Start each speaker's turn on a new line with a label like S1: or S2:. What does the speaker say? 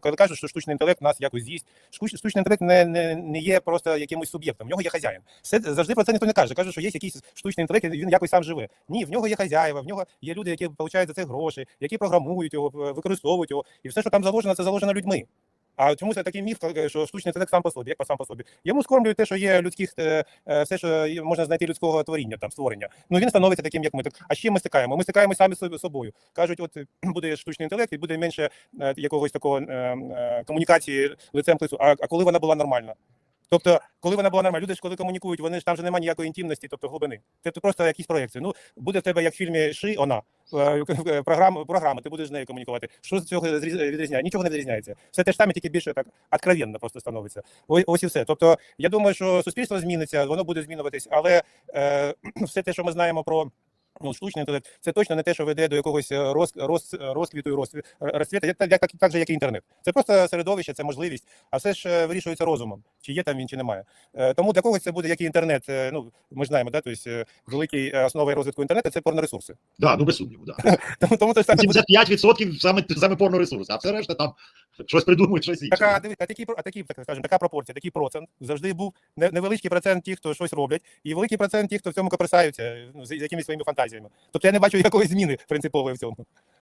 S1: коли кажуть, що штучний інтелект нас якось з'їсть. Штучний інтелект не, не, не є просто якимось суб'єктом, в нього є хазяїн. Все завжди про це ніхто не каже. Каже, що є якийсь штучний інтелект, він якось сам живе. Ні, в нього є хазяїва, в нього є люди, які отримують за це гроші, які програмують його, використовують його, і все, що там заложено, це заложено людьми. А чому це такий міф, е, що штучний інтелект сам по собі, як по сам по собі? Йому скормлюють те, що є людських, е, е, все, що можна знайти людського творіння, там створення. Ну він становиться таким, як ми. Так, а ще ми стикаємо? Ми стикаємо самі собі- собою. Кажуть, от буде штучний інтелект і буде менше якогось такого комунікації лицем к лицу. А коли вона була нормальна? Тобто, коли вона була нормальна, люди ж коли комунікують, вони ж там же немає ніякої інтимності, тобто глибини. Це просто якісь проекції. Ну буде в тебе як в фільмі Ши, вона е, програма, програма, ти будеш з нею комунікувати. Що з цього відрізняє? Нічого не відрізняється. Все те ж саме, тільки більше так откровенно просто становиться. Ось і все. Тобто, я думаю, що суспільство зміниться, воно буде змінюватись, але е, все те, що ми знаємо про. Ну, штучний інтелект, це точно не те, що веде до якогось е, роз, роз, розквіту і розцві- розцвіту, як, як, так же, як і інтернет. Це просто середовище, це можливість, а все ж е, вирішується розумом, чи є там він, чи немає. Е, Тому для когось це буде як і інтернет. Ну, ми ж знаємо, да, тобто великий основою розвитку інтернету це порноресурси.
S2: Да, ну без сумніву, да.
S1: Тому, тому ж саме буде
S2: 75% саме, саме порноресурси, а все решта там щось придумують, щось інше.
S1: Така, дивись, а такі, а такі, так скажемо, така пропорція, такий процент завжди був невеличкий процент тих, хто щось роблять, і великий процент тих, хто в цьому копирсаються ну, з, якимись своїми фантазіями. Тобто я не бачу якоїсь зміни принципової в цьому.